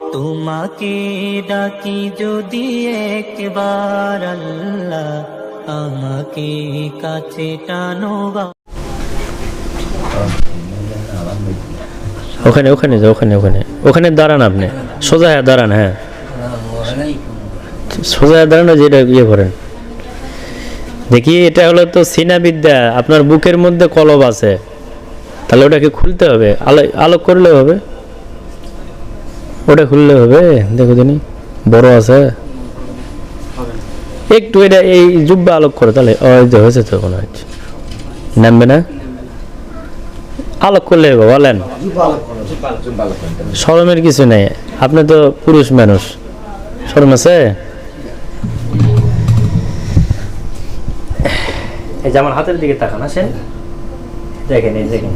তোমাকে ডাকি যদি একবার আল্লাহ আমাকে কাছে টানো ওখানে ওখানে যে ওখানে ওখানে। ওখানে দাঁড়ান আপনি। সোজা হয়ে দাঁড়ান হ্যাঁ। সোজা দাঁড়ানো দাঁড়ান ওই যে এটা ইয়ে করেন। দেখি, এটা হলো তো সিনা বিদ্যা আপনার বুকের মধ্যে কলব আছে। তাহলে ওটাকে খুলতে হবে। আলো আলোক করলে হবে। ওটা খুললে হবে। দেখো দিনি বড় আছে। একটু এটা এই জুব্বা আলোক করে, তাহলে হয়েছে তো মনে হচ্ছে। নামবে না? আলোক করলে বলেন। শরমের কিছু নেই। আপনি তো পুরুষ মানুষ। শরম আছে? এই যে আমার হাতের দিকে তাকান, আসেন। দেখেন, এই দেখেন।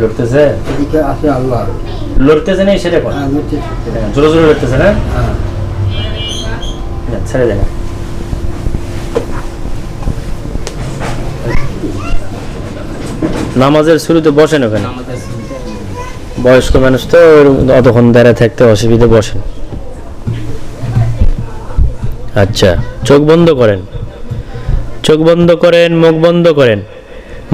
লড়তেছে? এদিকে আছে আল্লাহ। লড়তেছে নেই সেটা কোন হ্যাঁ, জোরে জোরে লড়তেছে না? হ্যাঁ। না, ছেড়ে দেন। নামাজের শুরুতে বসেন ওখানে? বয়স্ক মানুষ তো অতক্ষণ দাঁড়ায় থাকতে অসুবিধে বসেন। আচ্ছা চোখ বন্ধ করেন। চোখ বন্ধ করেন মুখ বন্ধ করেন।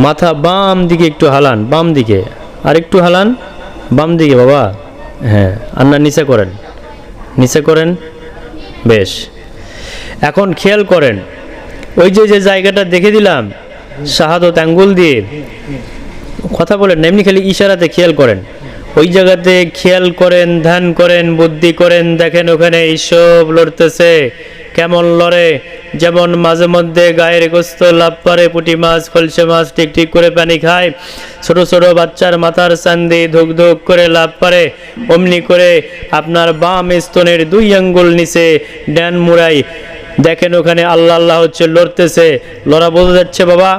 মাথা বাম দিকে একটু হালান, বাম দিকে। আর একটু হালান, বাম দিকে, বাবা। হ্যাঁ আর না নিচে করেন। নিচে করেন, বেশ। এখন খেয়াল করেন, ওই যে যে জায়গাটা দেখে দিলাম, শাহাদত আঙ্গুল দিয়ে। কথা বলেন এমনি খালি ইশারাতে খেয়াল করেন। ওই জায়গাতে খেয়াল করেন, ধ্যান করেন, বুদ্ধি করেন, দেখেন ওখানে এইসব লড়তেছে, কেমন লড়ে যেমন মাঝে মধ্যে গায়ের গোস্ত লাভ পারে পুটি মাছ, খলসে মাছ ঠিক ঠিক করে পানি খায়। ছোট ছোট বাচ্চার মাথার চান্দি ধুক ধুক করে লাভ পারে অমনি করে আপনার বাম স্তনের দুই আঙ্গুল নিচে ড্যান মুড়াই। দেখেন ওখানে আল্লাহ আল্লাহ হচ্ছে লড়তেছে। লড়া বোঝা যাচ্ছে বাবা?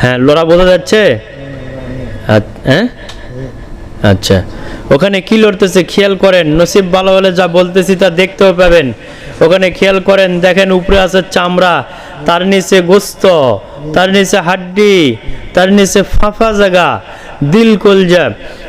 হ্যাঁ লড়া বোঝা যাচ্ছে? হ্যাঁ? আচ্ছা। ওখানে কি লড়তেছে খেয়াল করেন, নসিব ভালো হলে যা বলতেছি তা দেখতেও পাবেন। ওখানে খেয়াল করেন, দেখেন উপরে আছে চামড়া, তার নিচে গোস্ত, তার নিচে হাড্ডি, তার নিচে ফাঁফা জায়গা দিল কলজা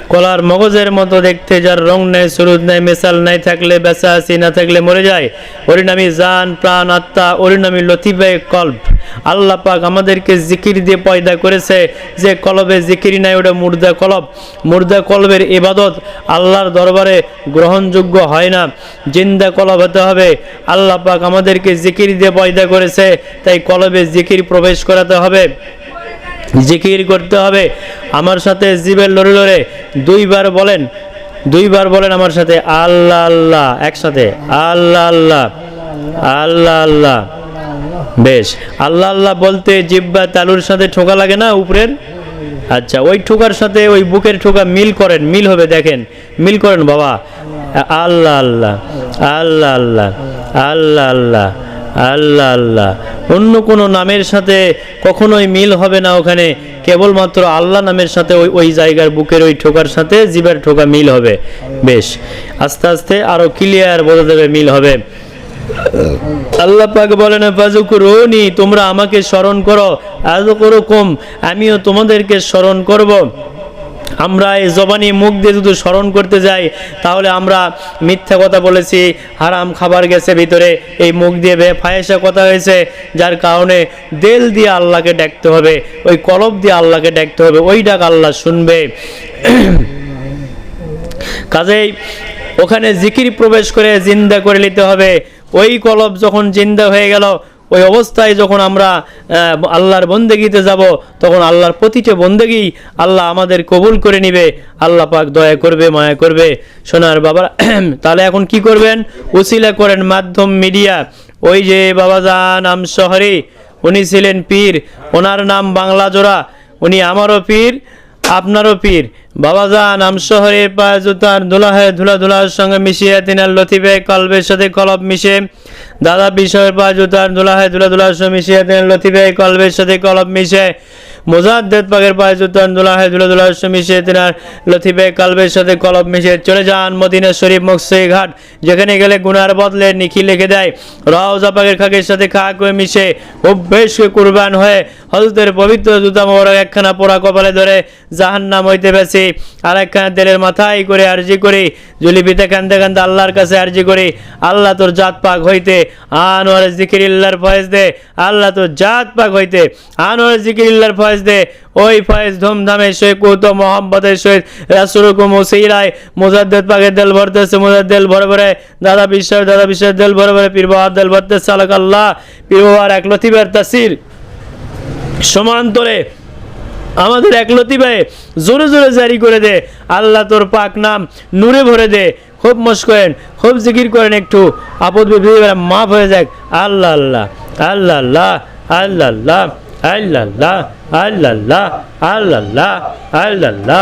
কলার মগজের মতো দেখতে যার, রং নেই, সুরুদ নেই, মেশাল নাই থাকলে আছি না থাকলে মরে যায়। পরিণামী জান, প্রাণ, আত্মা অরিণামী লতিবে কল্প। আল্লাহ পাক আমাদেরকে জিকির দিয়ে পয়দা করেছে যে কলবে জিকির নাই, ওটা মুর্দা কলব। মুর্দা কলবের ইবাদত আল্লাহর দরবারে গ্রহণযোগ্য হয় না। জিন্দা কলব হতে হবে। আল্লাহ পাক আমাদেরকে জিকির দিয়ে পয়দা করেছে, তাই কলবে জিকির প্রবেশ করাতে হবে। জিকির করতে হবে। আমার সাথে জীবের লড়ে লড়ে দুইবার বলেন দুইবার বলেন আমার সাথে আল্লাহ আল্লাহ, একসাথে আল্লাহ আল্লাহ আল্লাহ আল্লাহ। বেশ, আল্লাহ আল্লাহ বলতে জিব্বা তালুর সাথে ঠোকা লাগে না উপরের? আচ্ছা ওই ঠোকার সাথে ওই বুকের ঠোকা মিল করেন, মিল হবে, দেখেন। মিল করেন, বাবা। আল্লাহ আল্লাহ আল্লাহ আল্লাহ আল্লাহ আল্লাহ আল্লাহ অন্য কোনো নামের সাথে কখনোই মিল হবে না ওখানে। কেবলমাত্র আল্লাহ নামের সাথে ওই ওই জায়গার বুকের ওই ঠোকার সাথে জিবের ঠোকা মিল হবে। বেশ। আস্তে আস্তে আরও ক্লিয়ার বোঝা যাবে মিল হবে। আল্লাহ পাক বলেন ফাজুকুরুনি তোমরা আমাকে স্মরণ করো। আজ করো কম আমিও তোমাদেরকে স্মরণ করব। আমরা এই জবানি মুখ দিয়ে যদি স্মরণ করতে যাই, তাহলে আমরা মিথ্যা কথা বলেছি, হারাম খাবার গেছে ভিতরে, এই মুখ দিয়ে বে ফায়েসা কথা হয়েছে, যার কারণে দেল দিয়ে আল্লাহকে ডাকতে হবে, ওই কলব দিয়ে আল্লাহকে ডাকতে হবে, ওই ডাক আল্লাহ শুনবে। কাজেই ওখানে জিকির প্রবেশ করে জিন্দা করে নিতে হবে, ওই কলব যখন জিন্দা হয়ে গেল ওই অবস্থায় যখন আমরা আল্লাহর বন্দেগিতে যাব, তখন আল্লাহর প্রতিটা বন্দেগি আল্লাহ আমাদের কবুল করে নিবে। আল্লাহ পাক দয়া করবে, মায়া করবে। সোনার বাবার, তাহলে এখন কি করবেন? উসিলা করেন মাধ্যম মিডিয়া। ওই যে বাবা বাবাজান নাম শহরে, উনি ছিলেন পীর। ওনার নাম বাংলা জোড়া উনি আমারও পীর, আপনারও পীর। বাবা যান আম শহরে পায়ে জুতার ধুলাহে ধুলা ধুলার সঙ্গে মিশিয়ে তিনার লতিবে কলবের সাথে কলব মিশে দাদা বিষয়ের পায়ে জুতার ধুলাহে ধুলা ধুলার সঙ্গে মিশিয়ে তিনার লতিবে কলবের সাথে কলব মিশে মোজাদ্দেদ পাকের পায়ে ধুলা ধুলার সঙ্গে মিশিয়ে তিনার লতিবে কলবের সাথে কলব মিশে চলে যান মদিনা শরীফ মকসে ঘাট, যেখানে গেলে গুনার বদলে নিখি লিখে দেয়। রওজা পাকের খাকের সাথে খা করে মিশে অভ্যেস কুরবান হয়ে হজরতের পবিত্র জুতা মোবারক একখানা পোড়া কপালে ধরে জাহান্নাম হইতে বেশি আর একখানা তেলের মাথায় করে আর্জি করি, জুলিপিতে কান্দে কান্দে আল্লাহর কাছে আর্জি করি, আল্লাহ তোর জাত পাক হইতে, আনোয়ার জিকিরিল্লার ফয়েজ দে, আল্লাহ তোর জাত পাক হইতে, আনোয়ার জিকিরিল্লার ফয়েজ দে। ওই ফয়েজ ধুমধামে সহিত কৌত মোহাম্মদের সহিত রাসুল মুসিরায় মুজাদ্দেদ পাকের দেল ভরতেছে মুজাদ্দেল ভরে ভরে। দাদা বিশ্বাস দাদা বিশ্বাস দেল ভরে ভরে পীর বাহার দেল ভরতেছে আলাক আল্লাহ। পীর বাবার এক লতিবার তাসির। সমান্তরে আমাদের এক লতিবায়ে জোরে জোরে জারি করে দে। আল্লাহ তোর পাক নাম নূরে ভরে দে। খুব মশ করেন, খুব জিকির করেন একটু। আপদ বিপদে মাফ হয়ে যাক। আল্লাহ আল্লাহ আল্লাহ আল্লাহ আল্লাহ আল্লাহ আল্লাহ। alala, alala, alala,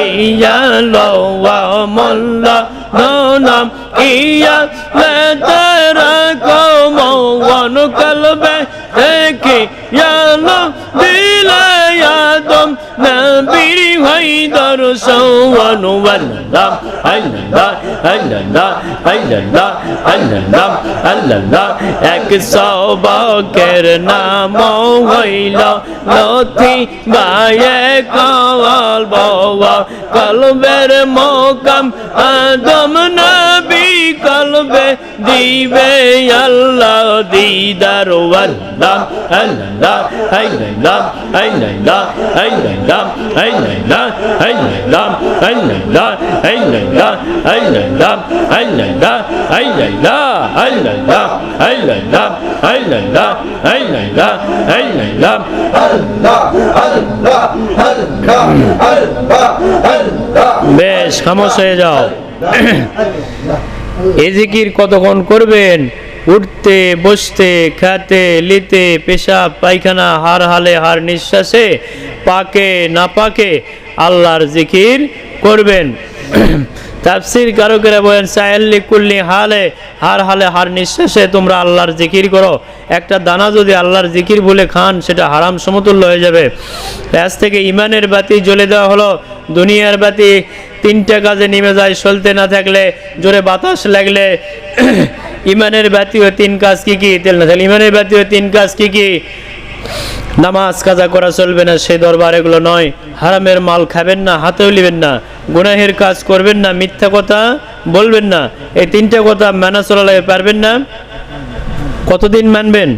Iya lo wa molla no nam iya le tera ko mo wa no kalbe eki ya lo dile ya dom nabi নবীর হায়দার সওয়ান ওয়াল্লাহ আল্লাহ আল্লাহ আল্লাহ আল্লাহ আল্লাহ এক সবকের নাম হইল লথি বায়ে কওয়াল বাবা কলবের মোকাম আদম নবী কলবে দিবে আল্লাহ দিদার আল্লাহ আল্লাহ আল্লাহ আল্লাহ আল্লাহ আল্লাহ বেশ খামস হয়ে যাও। এজিকির কতক্ষণ করবেন? উঠতে, বসতে, খাতে, লিতে, পেশাব, পায়খানা, হার হালে, হার নিঃশ্বাসে, পাকে, না পাকে আল্লাহর জিকির করবেন। তাফসির কারকেরা বলেন, সায়াল্লি কুল্লি হালে, হার হালে, হার নিঃশ্বাসে তোমরা আল্লাহর জিকির করো। একটা দানা যদি আল্লাহর জিকির বলে খান, সেটা হারাম সমতুল্য হয়ে যাবে। আজ থেকে ইমানের বাতি জ্বলে দেওয়া হলো। দুনিয়ার বাতি তিনটা কাজে নেমে যায়। চলতে না থাকলে জোরে বাতাস লাগলে ইমানের বাতিও তিন কাজ কি কি? তেল না থাকলে ইমানের বাতিও তিন কাজ কি কি? নামাজ, কাজা করা চলবে না সেই দরবার এগুলো নয়। হারামের মাল খাবেন না, হাতেও নেবেন না। গুনাহের কাজ করবেন না, মিথ্যা কথা বলবেন না। এই তিনটা কথা মানা চলালে পারবেন না? কতদিন মানবেন?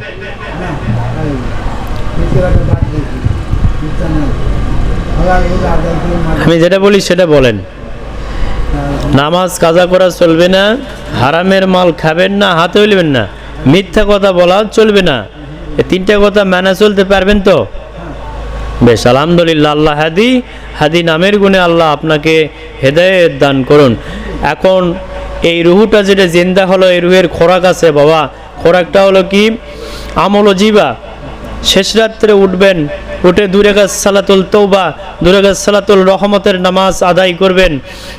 আমি যেটা বলি সেটা বলেন। নামাজ, কাজা করা চলবে না হারামের মাল খাবেন না হাতেও নেবেন না। মিথ্যা কথা বলা চলবে না। এই তিনটা কথা মানা চলতে পারবেন তো? বেশ, আলহামদুলিল্লাহ, আল্লাহ হাদি। হাদি নামের গুণে আল্লাহ আপনাকে হেদায়েত দান করুন। এখন এই রুহুটা যেটা জিন্দা হলো, এই রুহের খোরাক আছে বাবা। খোরাকটা হলো কি? আমল জিবা। শেষ রাত্রে উঠবেন উঠে দূরে গাছ সালাতুল তৌবা দূরে গাছ সালাতুল রহমতের নামাজ আদায় করবেন।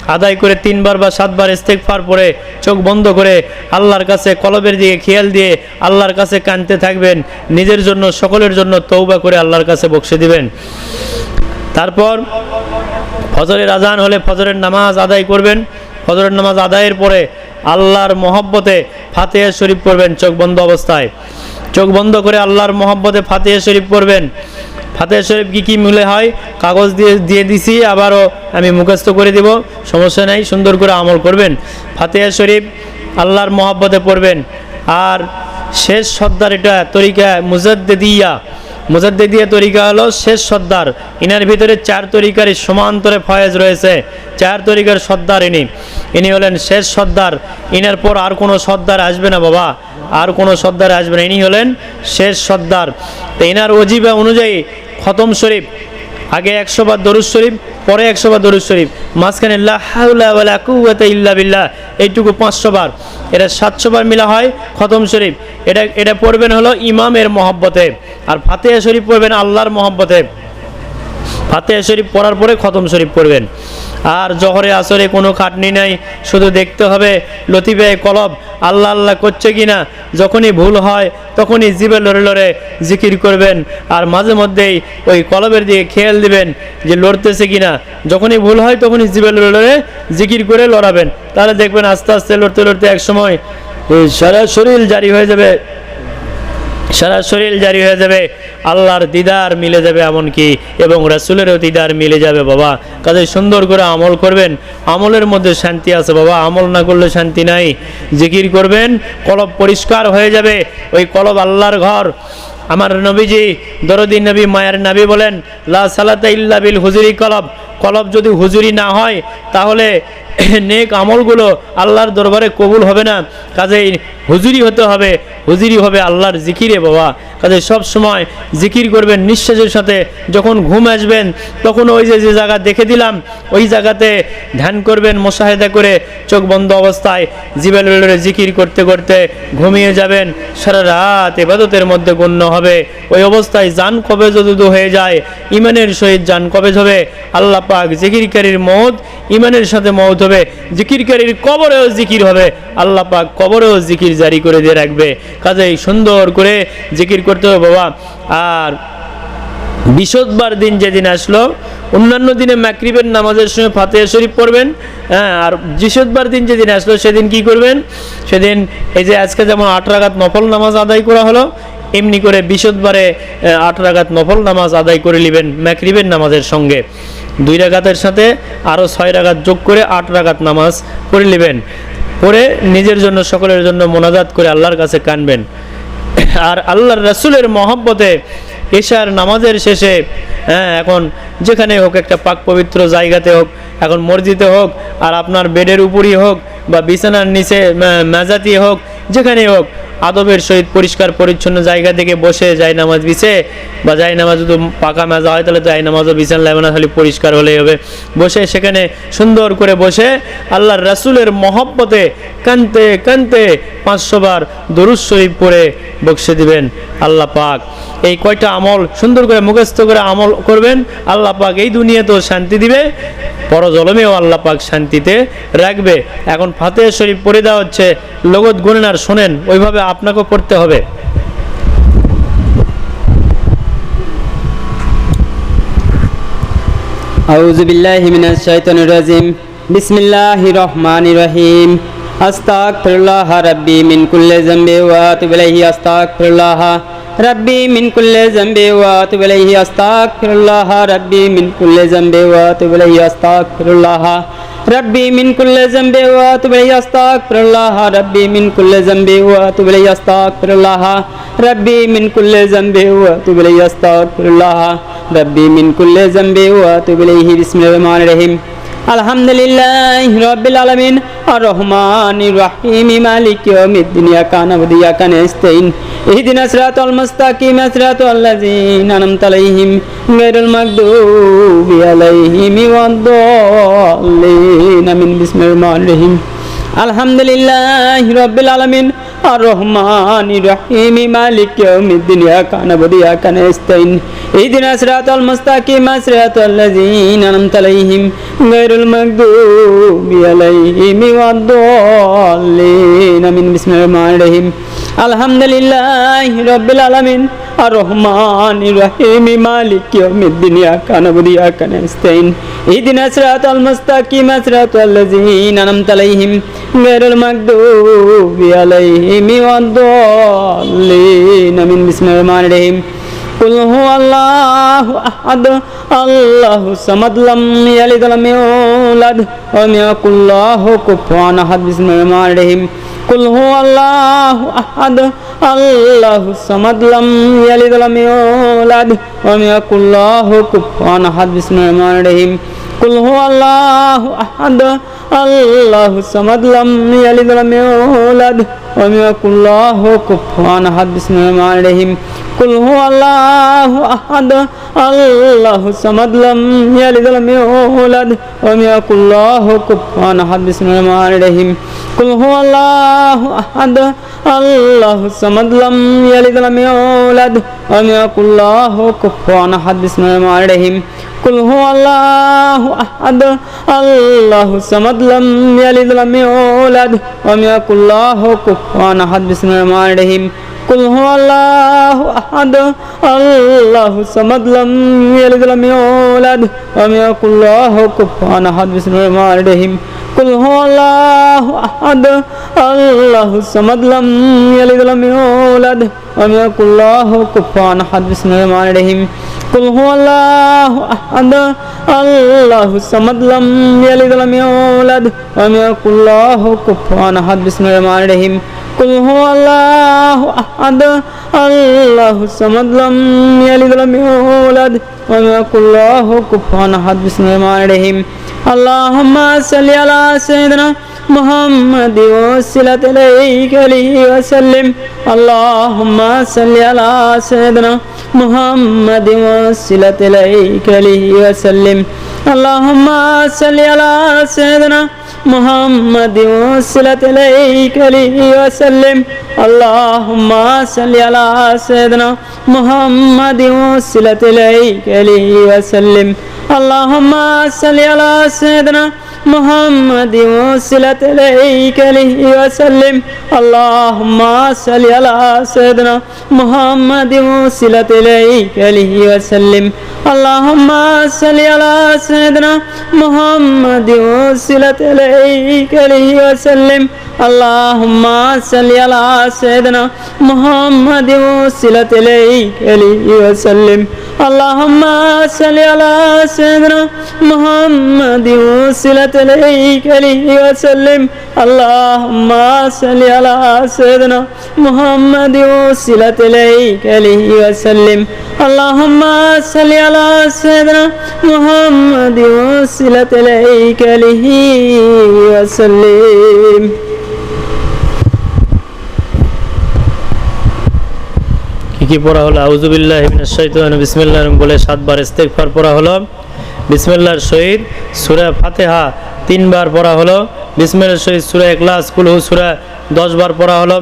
আদায় করে তিনবার বা সাতবার ইস্তেকফার পরে চোখ বন্ধ করে আল্লাহর কাছে কলবের দিকে খেয়াল দিয়ে আল্লাহর কাছে কানতে থাকবেন। নিজের জন্য, সকলের জন্য তৌবা করে আল্লাহর কাছে বক্সে দিবেন। তারপর ফজরের আজান হলে ফজরের নামাজ আদায় করবেন। ফজরের নামাজ আদায়ের পরে আল্লাহর মহব্বতে ফাতেহা শরীফ পড়বেন চোখ বন্ধ অবস্থায়। চোখ বন্ধ করে আল্লাহর মহব্বতে ফাতেহা শরীফ পড়বেন। ফাতেহা শরীফ কি কি মিলে হয়, কাগজ দিয়ে দিয়ে দিছি, আবারও আমি মুখস্থ করে দিব, সমস্যা নাই, সুন্দর করে আমল করবেন। ফাতেহা শরীফ আল্লাহর মহাব্বতে পড়বেন। আর শেষ সর্দার এটা তরিকা মুজাদ্দেদিয়া। মুজাদ্দেদিয়া তরিকা হলো শেষ সর্দার ইনার ভিতরে চার তরিকার সমান্তরে ফয়েজ রয়েছে। চার তরিকার সর্দার ইনি। ইনি হলেন শেষ সর্দার ইনার পর আর কোনো সর্দার আসবে না বাবা। আর কোনো সর্দার আসবে না। ইনি হলেন শেষ সর্দার তো ইনার অজিবা অনুযায়ী খতম শরীফ। আগে একশো বার দরুদ শরীফ, পরে একশো বার দরুদ শরীফ। মাঝখানে ইল্লা বিল্লাহ, এইটুকু পাঁচশো বার এটা সাতশো বার মিলা হয় খতম শরীফ। এটা এটা পড়বেন হলো ইমামের মহব্বতে। আর ফাতেহা শরীফ পড়বেন আল্লাহর মহব্বতে। ফাতেহা শরীফ পড়ার পরে খতম শরীফ পড়বেন। আর জহরে আসরে কোনো খাটনি নাই, শুধু দেখতে হবে লতিফে কলব, আল্লাহ আল্লাহ করছে কিনা, যখনই ভুল হয় তখনই জিবে লড়ে লড়ে জিকির করবেন। আর মাঝে মধ্যেই ওই কলবের দিকে খেয়াল দিবেন যে লড়তেছে কি না যখনই ভুল হয় তখনই জিবে লড়ে লড়ে জিকির করে লড়াবেন। তাহলে দেখবেন আস্তে আস্তে লড়তে লড়তে এক সময় সারা শরীর জারি হয়ে যাবে। সারা শরীর জারি হয়ে যাবে, আল্লাহর দিদার মিলে যাবে এমনকি, এবং রাসুলেরও দিদার মিলে যাবে বাবা। কাজে সুন্দর করে আমল করবেন, আমলের মধ্যে শান্তি আছে বাবা। আমল না করলে শান্তি নাই। জিকির করবেন, কলব পরিষ্কার হয়ে যাবে। ওই কলব আল্লাহর ঘর। আমার নবীজি, দরদি নবী, মায়ের নবী বলেন, লা সালাতা ইল্লা বিল হুজুরি কলব। কলব যদি হুজুরি না হয়, তাহলে নেক আমলগুলো আল্লাহর দরবারে কবুল হবে না। কাজেই হুজুরি হতে হবে, হুজুরি হবে আল্লাহর জিকিরে বাবা। কাজে সব সময় জিকির করবেন, নিঃশ্বাসের সাথে। যখন ঘুম আসবেন, তখন ওই যে যে জায়গা দেখে দিলাম, ওই জায়গাতে ধ্যান করবেন, মোশাহেদা করে চোখ বন্ধ অবস্থায় জিবেল বেলরে জিকির করতে করতে ঘুমিয়ে যাবেন। সারা রাত এবাদতের মধ্যে গণ্য হবে। ওই অবস্থায় জান কবে যদি হয়ে যায়। ইমানের সহিত জান কবে হবে আল্লাহ পাক জিকিরকারীর মত ইমানের সাথে মত হবে জিকিরকারীর কবরেও জিকির হবে। আল্লাহ পাক কবরেও জিকির জারি করে দিয়ে রাখবে। কাজেই সুন্দর করে জিকির করতে হবে বাবা। আর বিশোধবার দিন যেদিন আসলো অন্যান্য দিনে মাকরিবের নামাজের সময় ফাতেহা শরীফ পড়বেন হ্যাঁ আর বিশোধবার দিন যেদিন আসলো সেদিন কি করবেন? সেদিন এই যে আজকে যেমন আট রাগাত নফল নামাজ আদায় করা হলো এমনি করে বিশোধবারে আহ, আট রাগাত নফল নামাজ আদায় করে নেবেন মাকরিবের নামাজের সঙ্গে। দুই রাগাতের সাথে আরও ছয় রাগাত যোগ করে আট রাগাত নামাজ পড়ে নেবেন। পরে নিজের জন্য, সকলের জন্য মোনাজাত করে আল্লাহর কাছে কানবেন। আর আল্লাহর রাসূলের মহব্বতে এশার নামাজের শেষে হ্যাঁ এখন যেখানে হোক, একটা পাক পবিত্র জায়গাতে হোক, এখন মসজিদে হোক, আর আপনার বেডের উপরই হোক বা বিছানার নিচে মেজাতি হোক, যেখানেই হোক আদবের সহিত পরিষ্কার পরিচ্ছন্ন জায়গা থেকে বসে যাই নামাজ বিছে বা যাই নামাজ যদি পাকা মেজা হয় তাহলে যাই নামাজও বিছান লাগবে না, খালি পরিষ্কার হলেই হবে। বসে সেখানে সুন্দর করে বসে আল্লাহর রাসূলের মহব্বতে কানতে কানতে পাঁচশো বার দরুদ শরীফ পড়ে বক্সে দিবেন আল্লাহ পাক। এই কয়টা আমল সুন্দর করে মুখস্থ করে আমল করবেন, আল্লাহ পাক এই দুনিয়াতেও শান্তি দিবে, পরজলমেও আল্লাহ পাক শান্তিতে রাখবে। এখন ফাতেহ শরীফ পড়ে দেওয়া হচ্ছে, লগত গুনেন আর শোনেন, ওইভাবে আপনাকেও করতে হবে। আউজুবিল্লাহিমিনাশাইতানুরাজিম বিসমিল্লাহি রহমান রহিম। আস্তাগফিরুল্লাহ রাব্বি মিন কুল্লি জামবি ওয়া আতুবু ইলাইহি। আস্তাগফিরুল্লাহ রাব্বি মিন কুল্লি জামবি ওয়া আতুবু ইলাইহি। আস্তাগফিরুল্লাহ মিন কুল্লি জামবি ওয়া আতুবু ইলাইহি। كل ذنب وأتوب إليه أستغفر الله ربي من كل ذنب وأتوب إليه أستغفر الله ربي من كل ذنب وأتوب إليه أستغفر الله ربي من كل ذنب وأتوب إليه أستغفر الله ربي من كل ذنب وأتوب إليه بسم الله الرحمن الرحيم আলহামদুলিল্লাহ রবিল আলমিন। রহমান রাহিম মালিক মিদিনিয়া কানাবদিয়া কানেস্তাইন ইহদিনা সিরাতাল মুস্তাকিম। সিরাতাল লাযিনা আনআমতা আলাইহিম। গায়রুল মাগদুবি আলাইহিম ওয়াদ-দাল্লিন। আমিন। বিসমিল্লাহির রহমানির রহিম। আলহামদুলিল্লাহ রবিল আলমিন। الرحمن الرحيم الحمد لله رب العالمين الرحمن الرحيم مالك يوم الدين إياك نعبد وإياك نستعين اهدنا الصراط المستقيم صراط الذين أنعمت عليهم غير المغضوب عليهم والضالين من بسم الله الرحمن الرحيم আলহামদুলিল্লাহ রব্বিল আলমিন আর রহমান রহিম, মালিক ইয়াউমিদ্দিন, ইয়াকা নাবুদু, ইয়াকা নাস্তাইন ইহদিনা মুস্তাকিম, সিরাতাল লাযিনা আনআমতা আলাইহিম, গায়রুল মাগদুবি আলাইহিম ওয়াদ-দাল্লিন। আমিন, বিসমিল্লাহির রহমানির রহিম। কুল হুয়াল্লাহু আহাদ, আল্লাহু সামাদ লাম ইয়ালিদ ওয়ালাম ইউলাদ, ওয়া মিয়াকুল্লাহু কুফুয়ান আহাদ, বিসমিল্লাহির রহমানির রহিম। কুল হু আল্লাহ আহাদ, আল্লাহু সামাদ লাম ইয়ালিদ ওয়া লাম ইউলাদ, ওয়া lam yakul lahu কুফুয়ান আহাদ, বিসমিল্লাহির রহমানির রহিম। কুল হু আল্লাহ আহাদ, আল্লাহু সামাদ লাম ইয়ালিদ ওয়া লাম ইউলাদ, ওয়া lam yakul lahu কুফুয়ান আহাদ, বিসমিল্লাহির রহমানির রহিম। কুল হু আল্লাহ আহাদ, আল্লাহু সামাদ লাম ইয়ালিদ ওয়া লাম ইউলাদ, ওয়া lam yakul lahu কুফুয়ান আহাদ, বিসমিল্লাহির রহমানির রহিম। কুল হু আল্লাহু আহাদ আল্লাহু সামাদ লাম ইয়ালিদ ওয়া লাম ইউলাদ ওয়া লাম ইয়াকুল লাহু কুফুয়ান আহাদ বিসমিল্লাহির রহিম কুল হু আল্লাহু আহাদ আল্লাহু সামাদ লাম ইয়ালিদ ওয়া লাম ইউলাদ ওয়া লাম ইয়াকুল লাহু কুফুয়ান আহাদ বিসমিল্লাহির রহিম কুল হু আল্লাহু আহাদ আল্লাহু সামাদ লাম ইয়ালিদ লাম ইউলাদ ওয়া লাম ইয়াকুল লাহু কুফুয়ান আহাদ বিসমিল্লাহির রহিম কুল আল্লাহ আহাদ আল্লাহু সামাদ লাম ইয়ালিদ ওয়া লাম ইউলাদ ওয়া lam yakul lahu kufuwan ahad বিসমিল্লাহির রহমানির রহিম কুল আল্লাহু আহাদ আল্লাহু সামাদ লাম ইয়ালিদ ওয়া লাম ইউলাদ ওয়া lam yakul lahu kufuwan ahad বিসমিল্লাহির রহমানির রহিম কুল আল্লাহু আহাদ আল্লাহু সামাদ লাম ইয়ালিদ লাম ইউলাদ ওয়া lam yakul lahu kufuwan ahad বিসমিল্লাহির রহমানির রহিম اللهم صل على سيدنا محمد وسلة إليك عليه وسلم اللهم صل على سيدنا محمد وسلة إليك عليه وسلم اللهم صل على سيدنا محمد وسلة إليك عليه وسلم اللهم صل على سيدنا محمد وسلة إليك عليه وسلم اللهم صل على سيدنا محمد وسلة إليك عليه وسلم اللهم صل على سيدنا محمد وسلة إليك عليه وسلم اللهم صل على سيدنا محمد وسلة إليك عليه وسلم اللهم صل على سيدنا محمد وسلة إليك عليه وسلم اللهم صل على سيدنا محمد وسلة إليك عليه وسلم اللهم صل على سيدنا محمد وسلة إليك عليه وسلم اللهم صل على سيدنا محمد وسلة إليك عليه وسلم কি কি পড়া হলো আউজুবিল্লাহ শাইতান বিসমিল্লাহ বলে সাতবার ইস্তেগফার পড়া হলো বিসমিল্লাহর সহিত সূরা ফাতেহা তিনবার পড়া হলো। বিসমিল্লাহর সহিত সূরা ইখলাস কুলহু সূরা দশবার পড়া হলো।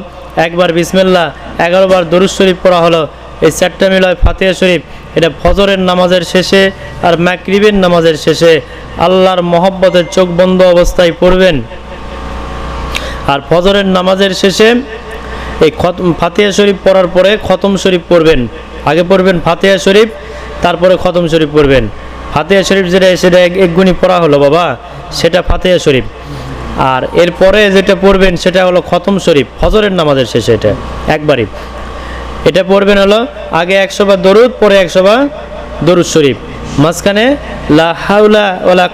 একবার বিসমিল্লাহ এগারো বার দরুদ শরীফ পড়া হলো। এই চারটা মিলয় ফাতেহা শরীফ। এটা ফজরের নামাজের শেষে আর ম্যাকরিবের নামাজের শেষে। আল্লাহর মহব্বতের চোখ বন্ধ অবস্থায় পড়বেন। আর ফজরের নামাজের শেষে এই ফাতিহা শরীফ পড়ার পরে খতম শরীফ পড়বেন। আগে পড়বেন ফাতেহা শরীফ, তারপরে খতম শরীফ পড়বেন। ফাতিহা শরীফ যেটা, সেটা এক একগুণি পড়া হলো বাবা, সেটা ফাতেহা শরীফ। আর এরপরে যেটা পড়বেন, সেটা হলো খতম শরীফ, ফজরের নামাজের শেষে এটা, একবারই। এটা পড়বেন হলো আগে একশো বার দরুদ, পরে একশো বার দরুদ শরীফ। মাঝখানে ওলা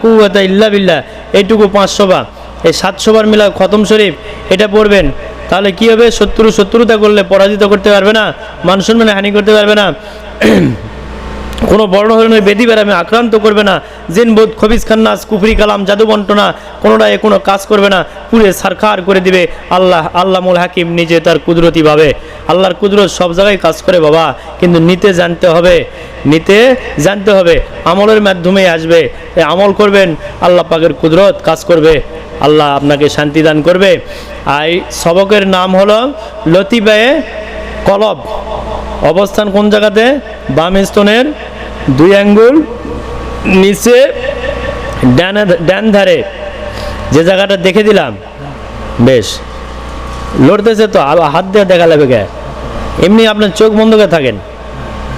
ইল্লা বিল্লাহ এইটুকু পাঁচশো বার। এই সাতশো বার মিলা খতম শরীফ, এটা পড়বেন। তাহলে কি হবে? শত্রু শত্রুতা করলে পরাজিত করতে পারবে না মান সম্মানে হানি করতে পারবে না। কোনো বড় ধরনের বেদি ব্যারামে আক্রান্ত করবে না। জিন বোধ, খবিজ খান্নাস, কুফরি কালাম, জাদু বন্টনা, কোনোটাই কোনো কাজ করবে না। পুরে সারখার করে দিবে। আল্লাহ, আল্লামুল হাকিম নিজে তার কুদরতি ভাবে। আল্লাহর কুদরত সব জায়গায় কাজ করে বাবা। কিন্তু নিতে জানতে হবে, নিতে জানতে হবে। আমলের মাধ্যমেই আসবে। আমল করবেন, আল্লাহ পাকের কুদরত কাজ করবে। আল্লাহ আপনাকে শান্তি দান করবে। আর সবকের নাম হলো লতিবায়ে কলব। অবস্থান কোন জায়গাতে? বাম স্তনের দুই আঙ্গুল নিচে ডান ধারে যে জায়গাটা দেখে দিলাম বেশ। লড়তেছে তো হাত দিয়ে দেখা লাগবে কে? এমনি আপনার চোখ বন্ধ করে থাকেন।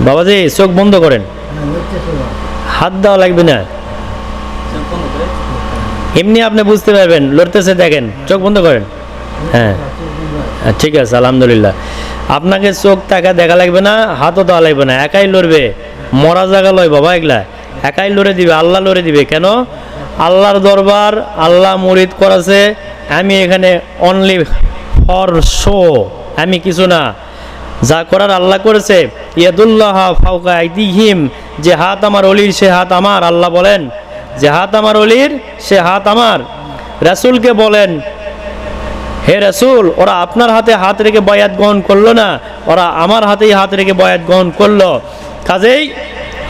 বাবাজি চোখ বন্ধ করেন। হাত দেওয়া লাগবে না। এমনি আপনি বুঝতে পারবেন লড়তেছে দেখেন চোখ বন্ধ করেন। হ্যাঁ, ঠিক আছে আলহামদুলিল্লাহ। আপনাকে চোখ টাকা দেখা লাগবে না, হাতও দেওয়া লাগবে না, একাই লড়বে, মরা জায়গা লয় বাবা এগুলা, একাই লড়ে দিবে, আল্লাহ লড়ে দিবে, কেন? আল্লাহর দরবার, আল্লাহ মুরিদ করাছে, আমি এখানে অনলি ফর শো আমি কিছু না, যা করার আল্লাহ করেছে, ইয়াদুল্লাহ ফাউকা আইদিহিম, যে হাত আমার অলির, সে হাত আমার, আল্লাহ বলেন, যে হাত আমার অলির, সে হাত আমার, রাসূলকে বলেন হে রাসূল, ওরা আপনার হাতে হাত রেখে বয়াত গ্রহণ করল না, ওরা আমার হাতেই হাত রেখে বয়াত গ্রহণ করল। কাজেই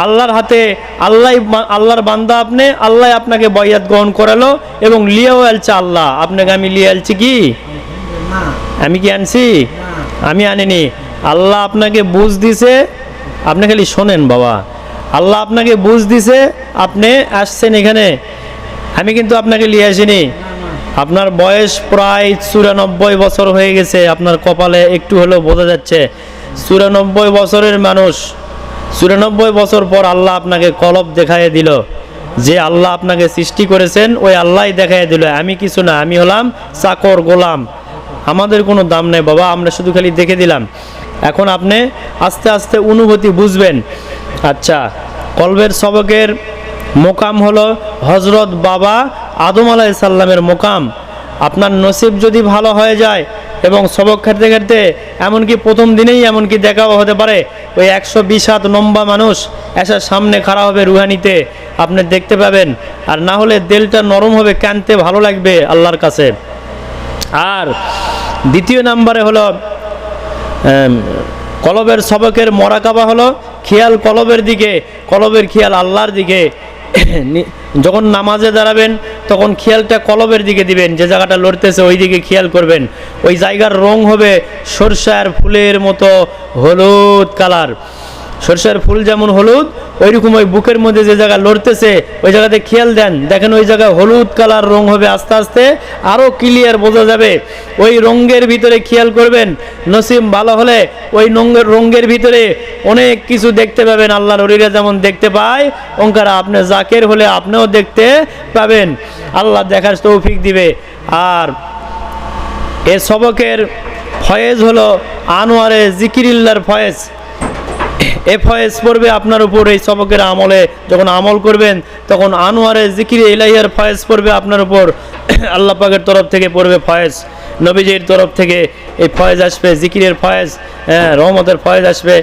আল্লাহর হাতে আল্লাহ আল্লাহর বান্দা আপনি, আল্লাহ আপনাকে বয়াত গ্রহণ করালো এবং লিয়েও আলছে আল্লাহ। আপনাকে আমি লিয়ে আলছি কি? আমি কি আনছি? আমি আনিনি। আল্লাহ আপনাকে বুঝ দিছে, আপনি খালি শোনেন বাবা। আল্লাহ আপনাকে বুঝ দিছে, আপনি আসছেন এখানে। আমি কিন্তু আপনাকে নিয়ে আসিনি। আপনার বয়স প্রায় চুরানব্বই বছর হয়ে গেছে। আপনার কপালে একটু হলেও বোঝা যাচ্ছে, চুরানব্বই বছরের মানুষ, চুরানব্বই বছর পর আল্লাহ আপনাকে কলব দেখাইয়ে দিল। যে আল্লাহ আপনাকে সৃষ্টি করেছেন, ওই আল্লাহ দেখাইয়ে দিল, আমি কিছু না, আমি হলাম চাকর গোলাম। আমাদের কোনো দাম নেই বাবা, আমরা শুধু খালি দেখে দিলাম। এখন আপনি আস্তে আস্তে অনুভূতি বুঝবেন। আচ্ছা কলবের সবকের মোকাম হলো হজরত বাবা আদম আলাই সাল্লামের মোকাম। আপনার নসিব যদি ভালো হয়ে যায় এবং সবক খাটতে খাটতে, এমনকি প্রথম দিনেই এমনকি দেখাও হতে পারে, ওই একশো বিশ হাত লম্বা মানুষ এসার সামনে খাড়া হবে রুহানিতে। আপনি দেখতে পাবেন, আর না হলে দেলটা নরম হবে কানতে ভালো লাগবে আল্লাহর কাছে। আর দ্বিতীয় নাম্বারে হলো কলবের সবকের মরাকাবা হলো, খেয়াল কলবের দিকে, কলবের খেয়াল আল্লাহর দিকে। যখন নামাজে দাঁড়াবেন তখন খেয়ালটা কলবের দিকে দিবেন, যে জায়গাটা লড়তেছে ওই দিকে খেয়াল করবেন। ওই জায়গার রং হবে সরষার ফুলের মতো হলুদ কালার। সরষের ফুল যেমন হলুদ ওইরকম ওই বুকের মধ্যে যে জায়গা লড়তেছে, ওই জায়গাতে খেয়াল দেন। দেখেন ওই জায়গায় হলুদ কালার রং হবে আস্তে আস্তে আরও ক্লিয়ার বোঝা যাবে। ওই রঙের ভিতরে খেয়াল করবেন নসিম ভালো হলে ওই রঙের রঙের ভিতরে অনেক কিছু দেখতে পাবেন, আল্লাহর নরীরা যেমন দেখতে পায় ওঙ্কারা আপনি জাকের হলে আপনিও দেখতে পাবেন। আল্লাহ দেখার তৌফিক দিবে। আর এ সবকের ফয়েজ হলো আনোয়ারে জিকিরিল্লার ফয়েজ। এ ফয়েজ পড়বে আপনার উপর, এই সবকের আমলে যখন আমল করবেন, তখন আনোয়ারে জিকির ইলাহিয়ার ফয়েজ পড়বে আপনার উপর। আল্লাহ পাকের তরফ থেকে পড়বে ফয়েজ নবীজির তরফ থেকে এই ফয়েজ আসবে, জিকিরের ফয়েজ হ্যাঁ রহমতের ফয়েজ আসবে,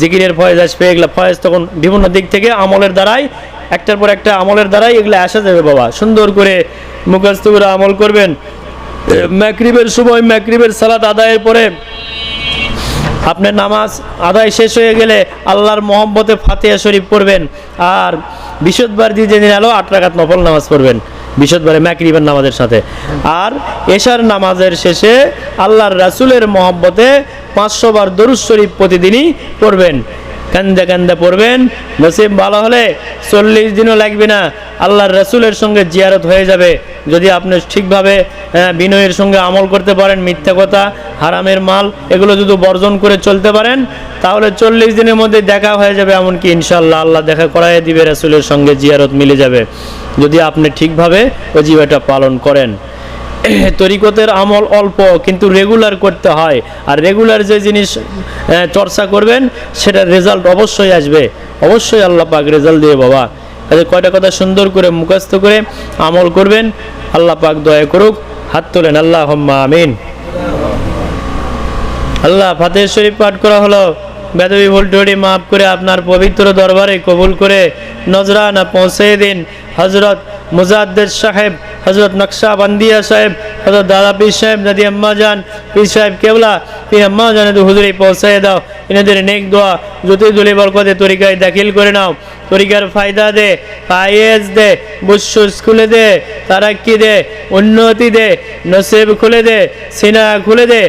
জিকিরের ফয়েজ আসবে, এগুলো ফয়েজ তখন বিভিন্ন দিক থেকে আমলের দ্বারাই, একটার পর একটা আমলের দ্বারাই এগুলো আসা যাবে বাবা। সুন্দর করে মুখস্থ করে আমল করবেন। ম্যাকরিবের সময় ম্যাকরিবের সালাত আদায়ের পরে আপনার নামাজ আদায় শেষ হয়ে গেলে আল্লাহর মোহাম্মতে ফাতেহা শরীফ পড়বেন। আর বিশদবার দিয়ে যেদিন এলো আট রাকাত নফল নামাজ পড়বেন। বিশদবারে ম্যাকরিবের নামাজের সাথে। আর এশার নামাজের শেষে আল্লাহর রাসুলের মোহাম্মতে পাঁচশো বার দরুদ শরীফ প্রতিদিনই পড়বেন। কান্দে কান্দে পড়বেন। নসিব ভালো হলে চল্লিশ দিনও লাগবে না। আল্লাহর রসুলের সঙ্গে জিয়ারত হয়ে যাবে। যদি আপনি ঠিকভাবে আহ, বিনয়ের সঙ্গে আমল করতে পারেন মিথ্যা কথা হারামের মাল এগুলো যদি বর্জন করে চলতে পারেন তাহলে চল্লিশ দিনের মধ্যে দেখা হয়ে যাবে এমনকি ইনশাল্লাহ আল্লাহ দেখা করাই দিবে রসুলের সঙ্গে জিয়ারত মিলে যাবে। যদি আপনি ঠিকভাবে ওজিবাটা পালন করেন। তরিকতের আমল অল্প, কিন্তু রেগুলার করতে হয়। আর রেগুলার যে জিনিস চর্চা করবেন, সেটার রেজাল্ট অবশ্যই আসবে। অবশ্যই আল্লাহ পাক রেজাল্ট দিয়ে বাবা। কাজে কয়টা কথা সুন্দর করে মুখস্থ করে আমল করবেন, আল্লাহ পাক দয়া করুক, হাত তোলেন আল্লাহ হম্মা আমিন। আল্লাহ ফাতেহ শরীফ পাঠ করা হলো, বেদবি ভুলটুটি মাফ করে আপনার পবিত্র দরবারে কবুল করে নজরানা পৌঁছে দিন। হজরত মুজাদ্দের সাহেব হজরত নকশা বান্দিয়া সাহেব হজরত দাদা পীর সাহেব দাদি আম্মা জান, পীর সাহেব কেবলা, পীর আম্মা তো হুজুরি পৌঁছে দাও। এনাদের নেক দোয়া জ্যোতি দুলি বরকতে তরিকায় দাখিল করে নাও। তরিকার ফায়দা দে পায়েজ দে বুস্য স্কুলে দে, তারাক্কি দে, উন্নতি দে, নসিব খুলে দে, সিনা খুলে দে,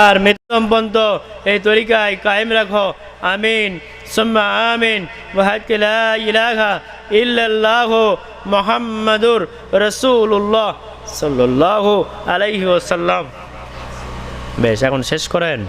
আর মৃত্যুপন্ত এই তরিকায় কায়েম রাখো। আমিন, সুম্মা আমিন, ওয়াহাদকে লা ইলাহা ইল্লাল্লাহ মোহাম্মদুর রসুল্লাহ সাল্লাহ আলাইহি ওয়াসাল্লাম। বেশ এখন শেষ করেন।